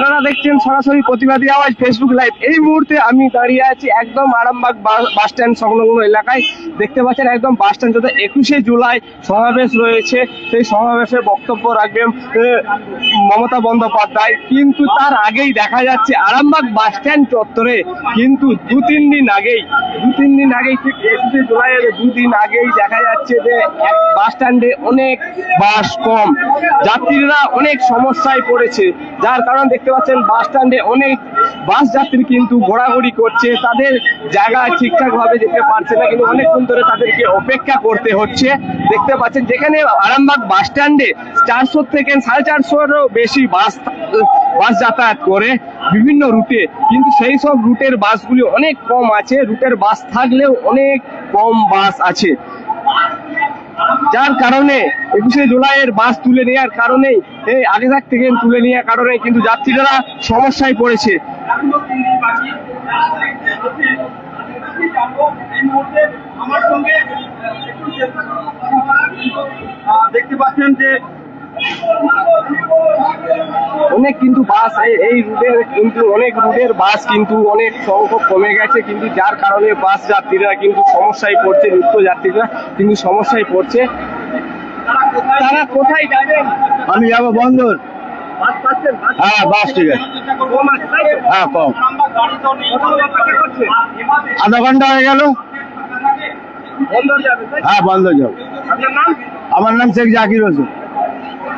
আপনারা দেখছেন সরাসরি প্রতিবাদী আওয়াজ ফেসবুক লাইভ এই মুহূর্তে আমি দাঁড়িয়ে আছি একদম আরামবাগ বাস স্ট্যান্ড সংলগ্ন এলাকায়। দেখতে পাচ্ছেন একদম বাস স্ট্যান্ড যাতে একুশে জুলাই সমাবেশ রয়েছে। সেই সমাবেশে বক্তব্য রাখবেন মমতা বন্দ্যোপাধ্যায়। কিন্তু তার আগেই দেখা যাচ্ছে আরামবাগ বাস স্ট্যান্ড চত্বরে। কিন্তু দু, তিন দিন আগেই, দু, তিন দিন আগেই, ঠিক একুশে জুলাইয়ের দুদিন আগেই দেখা যাচ্ছে যে বাস স্ট্যান্ডে অনেক বাস কম। যাত্রীরা অনেক সমস্যায় পড়েছে। যার কারণ দেখতে পাচ্ছেন, বাস স্ট্যান্ডে অনেক বাস যাত্রী কিন্তু ঘোরাঘুরি করছে। তাদের জায়গা ঠিকঠাক ভাবে যেতে পারছে না, কিন্তু অনেকক্ষণ ধরে তাদেরকে অপেক্ষা করতে হচ্ছে। দেখতে পাচ্ছেন, যেখানে আরামবাগ বাস স্ট্যান্ডে চারশো থেকে সাড়ে চারশোরও বেশি বাস বাস যাতায়াত করে বিভিন্ন রুটে। কিন্তু সেই সব রুটের বাসগুলি অনেক কম আছে। রুটের বাস থাকলেও অনেক কম বাস আছে। যার কারণে একুশে জুলাইয়ের বাস তুলে নেওয়ার কারণে এই আগে থাক থেকে তুলে নেওয়ার কারণে কিন্তু যাত্রীরা সমস্যায় পড়েছে। আমার সঙ্গে দেখতে পাচ্ছেন যে অনেক কিন্তু বাস এই- রুটের কিন্তু অনেক রুটের বাস কিন্তু অনেক সংখ্যক কমে গেছে কিন্তু যার কারণে বাস যাত্রীরা কিন্তু সমস্যায় পড়ছে নিত্য যাত্রীরা কিন্তু সমস্যায় পড়ছে। তারা কোথায় যাবেন? আমি যাব বন্দর। হ্যাঁ বাস ঠিক আছে? হ্যাঁ কম? আধা ঘণ্টা হয়ে গেল? হ্যাঁ বন্দর যাব। আমার নাম শেখ জাকির হোসেন।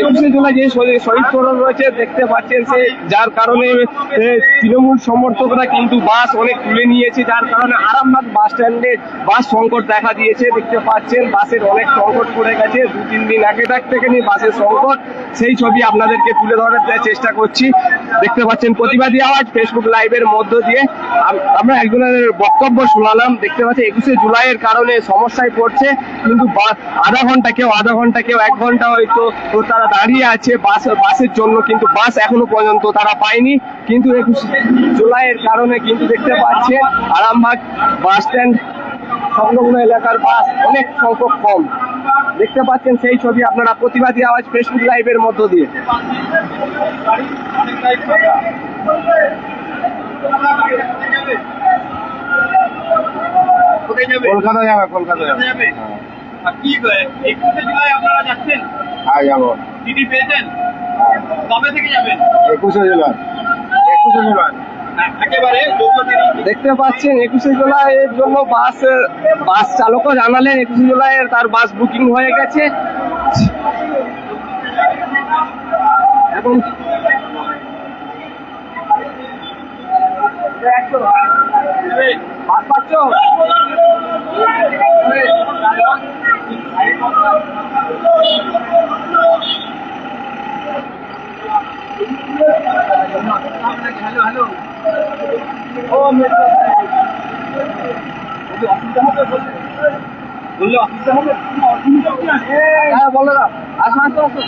একুশে জুলাই যে শহীদ স্মরণ রয়েছে, দেখতে পাচ্ছেন সে যার কারণে তৃণমূল সমর্থকরা কিন্তু বাস অনেক তুলে নিয়েছে, যার কারণে আরামবাগ বাস স্ট্যান্ডে বাস সংকট দেখা দিয়েছে। দেখতে পাচ্ছেন, বাসের অনেক সংকট পড়ে গেছে। দু, তিন দিন আগে থাক থেকে নিয়ে বাসের সংকট, সেই ছবি আপনাদেরকে তুলে ধরার চেষ্টা করছি। দেখতে পাচ্ছেন, প্রতিবাদী আওয়াজ ফেসবুক লাইভের মধ্য দিয়ে। আমরা একজনের বক্তব্য শোনালাম। দেখতে পাচ্ছি একুশে জুলাইয়ের কারণে সমস্যায় পড়ছে, কিন্তু আধা ঘণ্টা কেউ, আধা ঘণ্টা কেউ, এক ঘণ্টা হয়তো তো তারা দাঁড়িয়ে আছে বাস বাসের জন্য কিন্তু বাস এখনও পর্যন্ত তারা পায়নি। কিন্তু একুশে জুলাইয়ের কারণে কিন্তু দেখতে পাচ্ছেন আরামবাগ বাস স্ট্যান্ড সংলগ্ন এলাকার বাস অনেক সংখ্যক কম। দেখতে পাচ্ছেন সেই ছবি আপনারা প্রতিবাদী আওয়াজ ফেসবুক লাইভের মধ্য দিয়ে। কলকাতা যাবে কলকাতা যাবে। কি একুশে জুলাই আপনারা যাচ্ছেন? হ্যাঁ যাব। দিদি পেয়েছেন? কবে থেকে যাবেন? একুশে জুলাই। একুশে জুলাই। যোগ্য তিনি। দেখতে পাচ্ছেন একুশে জুলাইয়ের জন্য বাস বাস চালকও জানালেন একুশে জুলাইয়ের তার বাস বুকিং হয়ে গেছে। এবং বাস পাচ্ছ বললে অসুবিধা হবে কোনো অসুবিধা হবে না হ্যাঁ বলো না আসো আসো আসো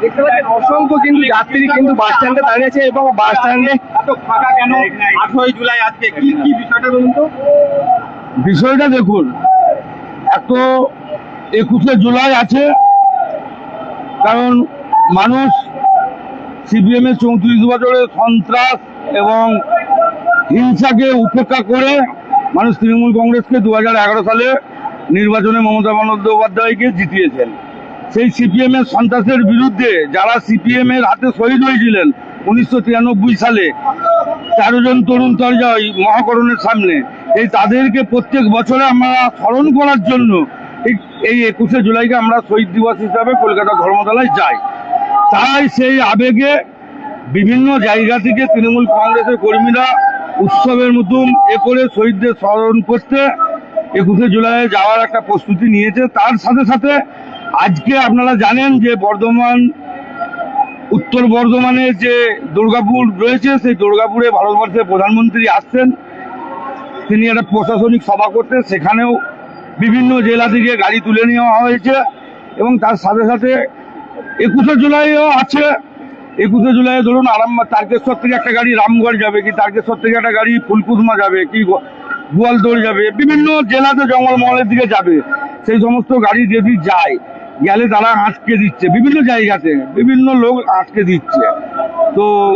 দেখতে পাচ্ছেন অসংখ্য কিন্তু যাত্রী কিন্তু বাস স্ট্যান্ডে দাঁড়িয়েছে এবং বাস স্ট্যান্ডে এত ফাঁকা কেন? আঠারোই জুলাই আজকে। কি কি বিষয়টা বলুন তো? বিষয়টা দেখুন এত একুশে জুলাই আছে কারণ মানুষ সিপিএম এর চৌত্রিশ বছরের সন্ত্রাস এবং হিংসাকে উপেক্ষা করে মানুষ তৃণমূল কংগ্রেসকে দু হাজার এগারো সালে নির্বাচনে মমতা বন্দ্যোপাধ্যায়কে জিতিয়েছেন। সেই সিপিএম এর সন্ত্রাসের বিরুদ্ধে যারা সিপিএম এর হাতে শহীদ হয়েছিলেন উনিশশো তিরানব্বই সালে, তেরো জন তরুণ তরজয় মহাকরণের সামনে, এই তাদেরকে প্রত্যেক বছরে আমরা স্মরণ করার জন্য এই একুশে জুলাইকে আমরা শহীদ দিবস হিসাবে কলকাতা ধর্মতলায় যাই। তাই সেই আবেগে বিভিন্ন জায়গা থেকে তৃণমূল কংগ্রেসের কর্মীরা উৎসবের মতন এ করে শহীদদের স্মরণ করতে একুশে জুলাই যাওয়ার একটা প্রস্তুতি নিয়েছে। তার সাথে সাথে আজকে আপনারা জানেন যে বর্ধমান, উত্তর বর্ধমানে যে দুর্গাপুর রয়েছে, সেই দুর্গাপুরে ভারতবর্ষের প্রধানমন্ত্রী আসছেন। তিনি একটা প্রশাসনিক সভা করতে সেখানেও বিভিন্ন জেলা থেকে গাড়ি তুলে নেওয়া হয়েছে এবং তার সাথে সাথে একুশে জুলাইও আছে একুশে জুলাই ধরুন আরাম তারকেশ্বর থেকে একটা গাড়ি রামগড় যাবে, কি তারকেশ্বর থেকে একটা গাড়ি ফুলকুসমা যাবে, কি গো- গোয়ালতোড় যাবে, বিভিন্ন জেলাতে জঙ্গলমহলের দিকে যাবে। সেই সমস্ত গাড়ি যদি যায়, গেলে তারা আটকে দিচ্ছে, বিভিন্ন জায়গাতে বিভিন্ন লোক আটকে দিচ্ছে। তো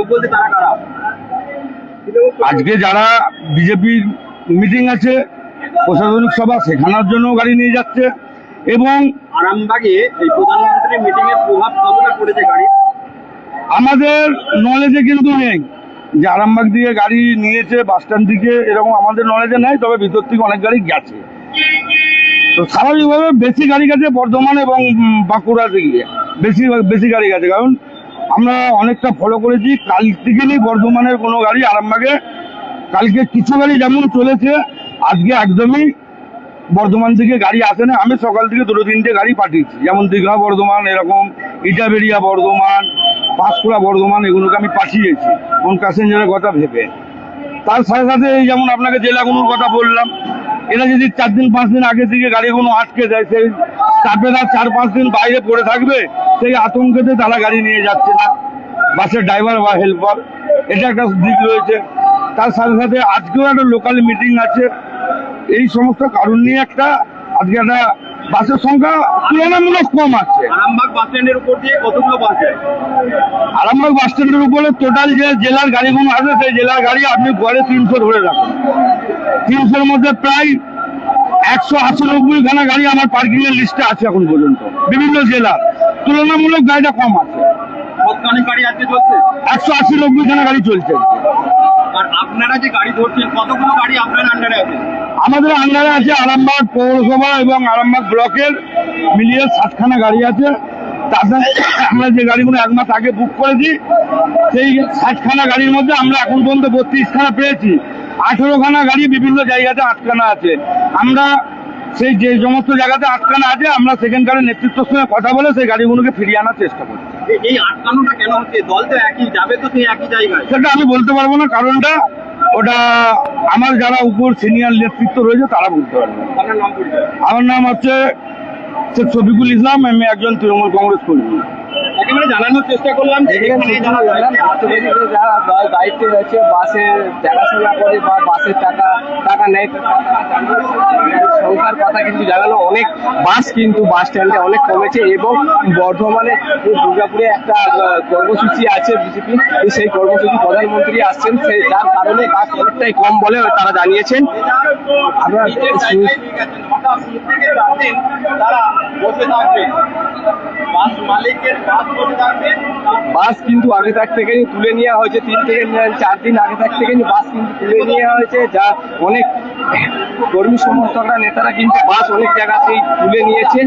আজকে যারা বিজেপির মিটিং আছে, প্রশাসনিক সভা শেখানোর জন্য গাড়ি নিয়ে যাচ্ছে। এবং আরামবাগে এই প্রধানমন্ত্রী মিটিং এর প্রভাব কতটা পড়েছে গাড়ি আমাদের নলেজে কিন্তু নেই। যে আরামবাগ দিয়ে গাড়ি নিয়েছে বাস স্ট্যান্ড থেকে এরকম আমাদের নলেজে নেই, তবে ভিতর থেকে অনেক গাড়ি গেছে। তো স্বাভাবিকভাবে বেশি গাড়ি গেছে বর্ধমান এবং বাঁকুড়া থেকে বেশি বেশি গাড়ি গেছে, কারণ আমরা অনেকটা ফলো করেছি। কাল থেকে বর্ধমানের কোনো গাড়ি আরামবাগে, কালকে কিছু গাড়ি যেমন চলেছে, আজকে একদমই বর্ধমান থেকে গাড়ি আসে না। আমি সকাল থেকে দুটো তিনটে গাড়ি পাঠিয়েছি। যেমন দীঘা বর্ধমান, এরকম ইটাবেরিয়া বর্ধমান পাঁশকুড়া বর্ধমান এগুলোকে আমি পাঠিয়েছি। কোন প্যাসেঞ্জারের কথা ভেবে। তার সাথে সাথে যেমন আপনাকে জেলাগুলোর কথা বললাম, এরা যদি চার দিন, পাঁচ দিন আগে থেকে গাড়িগুলো আটকে যায় সেই স্টাফেরা চার, পাঁচ দিন বাইরে পড়ে থাকবে, সেই আতঙ্কেতে তারা গাড়ি নিয়ে যাচ্ছে না। বাসের ড্রাইভার বা হেল্পার এটা একটা দিক রয়েছে। তার সাথে সাথে আজকেও একটা লোকাল মিটিং আছে। এই সমস্ত কারণ নিয়ে একটা, আজকে একটা বাসের সংখ্যা তুলনামূলক কম আছে। আরামবাগ বাস স্ট্যান্ডের উপর দিয়ে কতগুলো বাস যায়? আরামবাগ বাস স্ট্যান্ডের উপরে টোটাল যে জেলার গাড়িগুলো আছে সেই জেলার গাড়ি আপনি গড়ে তিনশো ধরে রাখুন। তিনশোর মধ্যে প্রায় একশো আশি নব্বই খানা গাড়ি আমার পার্কিং এর লিস্টে আছে এখন পর্যন্ত। বিভিন্ন জেলা। তুলনামূলক গাড়িটা কম আছে। একশো আশি নব্বই খানা গাড়ি চলছে। আর আপনারা যে গাড়ি ধরছেন কতগুলো গাড়ি আপনার আন্ডারে আছে? আমাদের আন্ডারে আছে আরামবাগ পৌরসভা এবং আরামবাগ ব্লকের মিলিয়ে সাতখানা গাড়ি আছে। তাতে আমরা যে গাড়িগুলো এক মাস আগে বুক করেছি সেই ষাটখানা গাড়ির মধ্যে আমরা এখন পর্যন্ত বত্রিশখানা পেয়েছি। আঠেরোখানা গাড়ি বিভিন্ন জায়গাতে আটখানা আছে। আমরা সেই যে সমস্ত জায়গাতে আটখানা আছে আমরা সেখানকার নেতৃত্বের সঙ্গে কথা বলে সেই গাড়িগুলোকে ফিরিয়ে আনার চেষ্টা করছি। এ- এই আটকানোটা কেন হচ্ছে? দল তো একই যাবে তো সেই একই জায়গায়। সেটা আমি বলতে পারব না কারণটা ওটা আমার যারা উপর সিনিয়র নেতৃত্ব রয়েছে তারা বুঝতে পারবে। আমার নাম হচ্ছে শেখ শফিকুল ইসলাম আমি একজন তৃণমূল কংগ্রেস কর্মী। একেবারে জানানোর চেষ্টা করলাম দায়িত্বে রয়েছে বাসের দেখাশোনা করে বা বাসের টাকা টাকা নেয় সংখ্যার কথা কিন্তু জানালো। অনেক বাস কিন্তু বাস স্ট্যান্ডে অনেক কমেছে এবং বর্ধমানে দুর্গাপুরে একটা কর্মসূচি আছে বিজেপি সেই কর্মসূচি প্রধানমন্ত্রী আসছেন সেই যার কারণে বাস অনেকটাই কম বলে তারা জানিয়েছেন। চারদিন তারা বসে থাকবে বাস মালিকের বাস বসে কিন্তু আগে থাক থেকে তুলে নেওয়া হয়েছে, তিন থেকে চার দিন আগে থাক থেকে বাস কিন্তু তুলে নেওয়া হয়েছে, যা অনেক কর্মী সমর্থকরা, নেতারা কিন্তু বাস অনেক জায়গাতেই তুলে নিয়েছে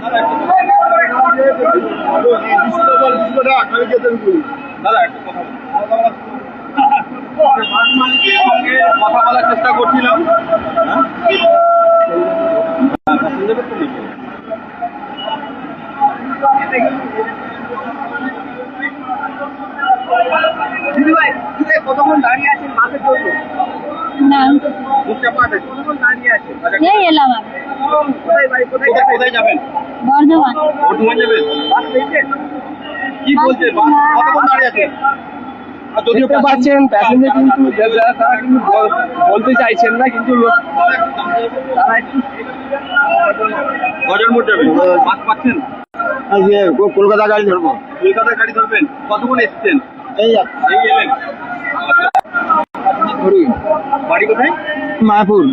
কথা বলার চেষ্টা করছিলাম। কতক্ষণ দাঁড়িয়ে আছেন? জন্য না মুখ চাপা কতক্ষণ দাঁড়িয়ে আছেন এই এলাম আমি। কোথায় বাড়ি কোথায় কোথায় কোথায় যাবেন? বর্ধমান। বর্ধমান যাবেন? বাস পেয়েছেন? কি বলছে কতক্ষণ দাঁড়িয়ে আছে দেখতে পাচ্ছেন প্যাসেঞ্জার কিন্তু তারা কিন্তু বলতে চাইছেন না কিন্তু লোক- তারা একটু গজার মোড় যাবেন বাস পাচ্ছেন? কলকাতা গাড়ি ধরবো। কলকাতায় গাড়ি ধরবেন? কতক্ষণ এসেছেন? এই এই এলেন। বাড়ি কোথায়? মায়াপুর।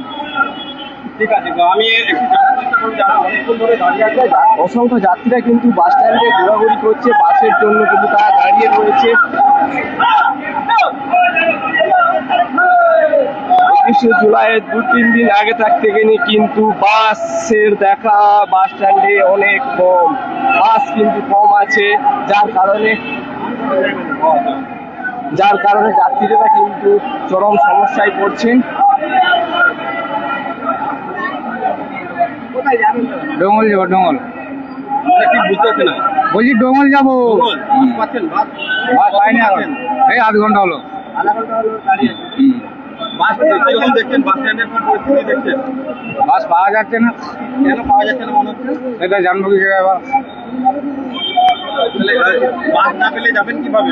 ঠিক আছে তো আমি একটু জানার চেষ্টা করব যারা অনেকক্ষণ ধরে দাঁড়িয়ে আছে। অসংখ্য যাত্রীরা কিন্তু বাস স্ট্যান্ডে ঘোরাঘুরি করছে। বাসের জন্য কিন্তু তারা দাঁড়িয়ে রয়েছে। একুশে জুলাইয়ের দু তিন দিন আগে থাক থেকে নিয়ে কিন্তু বাসের দেখা বাস স্ট্যান্ডে অনেক কম। বাস কিন্তু কম আছে যার কারণে যার কারণে যাত্রীরা কিন্তু চরম সমস্যায় পড়ছেন। ডোঙ্গল যাব না? বলছি ডোঙ্গল যাব। বাস পাচ্ছেন বাস? বাস পাইনি এই আধ ঘণ্টা হলো। বাস পাওয়া যাচ্ছে না। কেন পাওয়া যাচ্ছে না মনে হচ্ছে? এটা জানব কি বাস না পেলে যাবেন কীভাবে?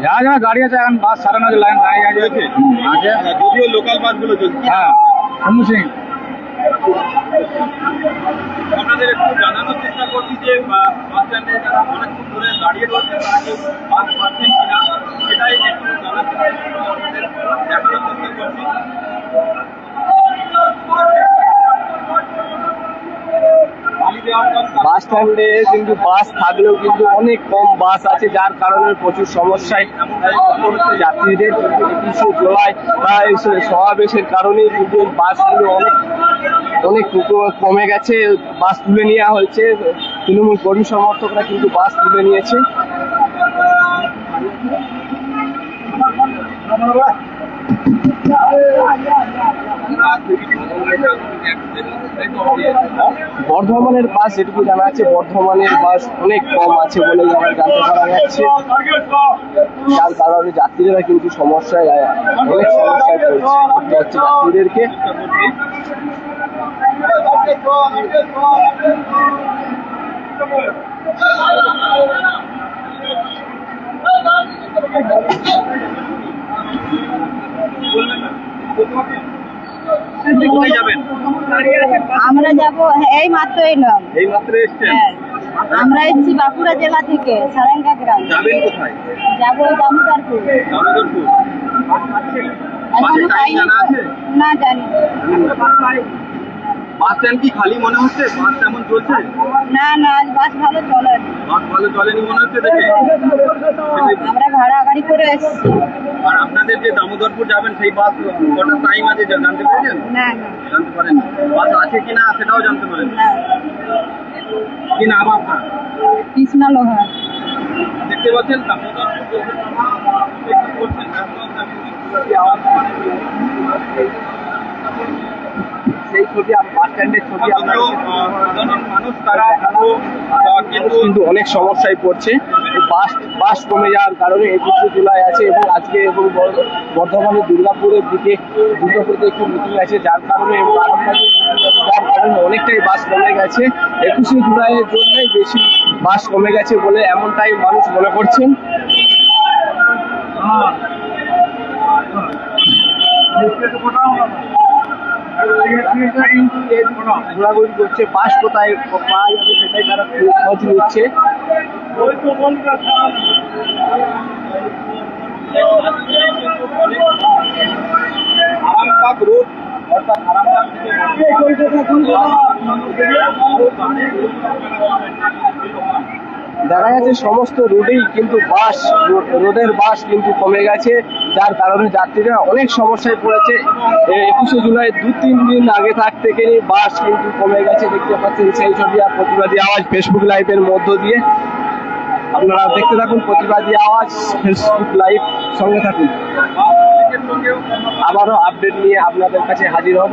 যা যা গাড়ি আছে এখন বাস সারানো লাইন দাঁড়িয়ে আছে? আছে আচ্ছা, যদিও লোকাল বাসগুলো চলছে হ্যাঁ সিং আপনাদের একটু জানানোর চেষ্টা করছি যে বাস স্ট্যান্ডে যারা অনেকক্ষণ ধরে দাঁড়িয়ে রয়েছে তারা কি বাস পাচ্ছেন কিনা সেটাই একটু জানার চেষ্টা করছি, দেখানোর চেষ্টা করছি বাস স্ট্যান্ডে কিন্তু বাস থাকলেও কিন্তু অনেক কম বাস আছে, যার কারণে প্রচুর সমস্যায় যাত্রীদের। একুশে জুলাই বা এই সমাবেশের কারণে কিন্তু বাসগুলো অনেক অনেক কমে গেছে। বাস তুলে নেওয়া হয়েছে। তৃণমূল কর্মী সমর্থকরা কিন্তু বাস তুলে নিয়েছে। বর্ধমানের বাস যেটুকু জানা আছে, বর্ধমানের বাস অনেক কম আছে বলে আমার জানতে পারা যাচ্ছে। যার কারণে যাত্রীরা কিন্তু সমস্যায় অনেক সমস্যায় পড়ছে। পড়তে হচ্ছে যাত্রীদেরকে। কোথায় যাবেন? আমরা যাব এই মাত্র এলাম এই মাত্র এসছেন? হ্যাঁ আমরা এসেছি বাঁকুড়া জেলা থেকে সারেঙ্গা গ্রাম। যাবেন কোথায়? যাব দামোদরপুর। দামোদরপুর। এখনও না জানি বাস স্ট্যান্ড কি খালি মনে হচ্ছে? বাস তেমন চলছে? না না আজ বাস ভালো চলে। বাস ভালো চলেনি মনে হচ্ছে দেখে? আমরা ভাড়া গাড়ি করে এসেছি। আর আপনাদের যে দামোদরপুর যাবেন সেই বাস কটার টাইম আছে জানতে পেরেছেন? না না। জানতে পারেন বাস আছে কিনা সেটাও জানতে পারেন না। কি নাম আপনার? কৃষ্ণা লোহার। দেখতে পাচ্ছেন দামোদরপুর করছেন আওয়াজ সেই ছবি বাস স্ট্যান্ডের ছবি সাধারণ মানুষ তারা কিন্তু কিন্তু অনেক সমস্যায় পড়ছে। বাস বাস কমে যাওয়ার কারণে একুশে জুলাই আছে এবং আজকে এবং বর- বর্ধমানের দুর্গাপুরের দিকে দুর্গাপুরে একটু মিটিং আছে যার কারণে এবং যার কারণে অনেকটাই বাস কমে গেছে। একুশে জুলাইয়ের জন্যই বেশি বাস কমে গেছে বলে এমনটাই মানুষ মনে করছেন। ঘোরাঘুরি করছে বাস কোথায় পাওয়া যাবে সেটাই তারা খোঁজ নিচ্ছে আরামবাগ রোড অর্থাৎ আরামবাগ থেকে দেখা যাচ্ছে সমস্ত রোডেই কিন্তু বাস রোডের বাস কিন্তু কমে গেছে, যার কারণে যাত্রীরা অনেক সমস্যায় পড়েছে। একুশে জুলাই, দু, তিন দিন আগে থাক থেকে বাস কিন্তু কমে গেছে, দেখতে পাচ্ছেন সেই ছবি আর প্রতিবাদী আওয়াজ ফেসবুক লাইভের মধ্য দিয়ে। আপনারা দেখতে থাকুন প্রতিবাদী আওয়াজ ফেসবুক লাইভ সঙ্গে থাকুন। আবারও আপডেট নিয়ে আপনাদের কাছে হাজির হব।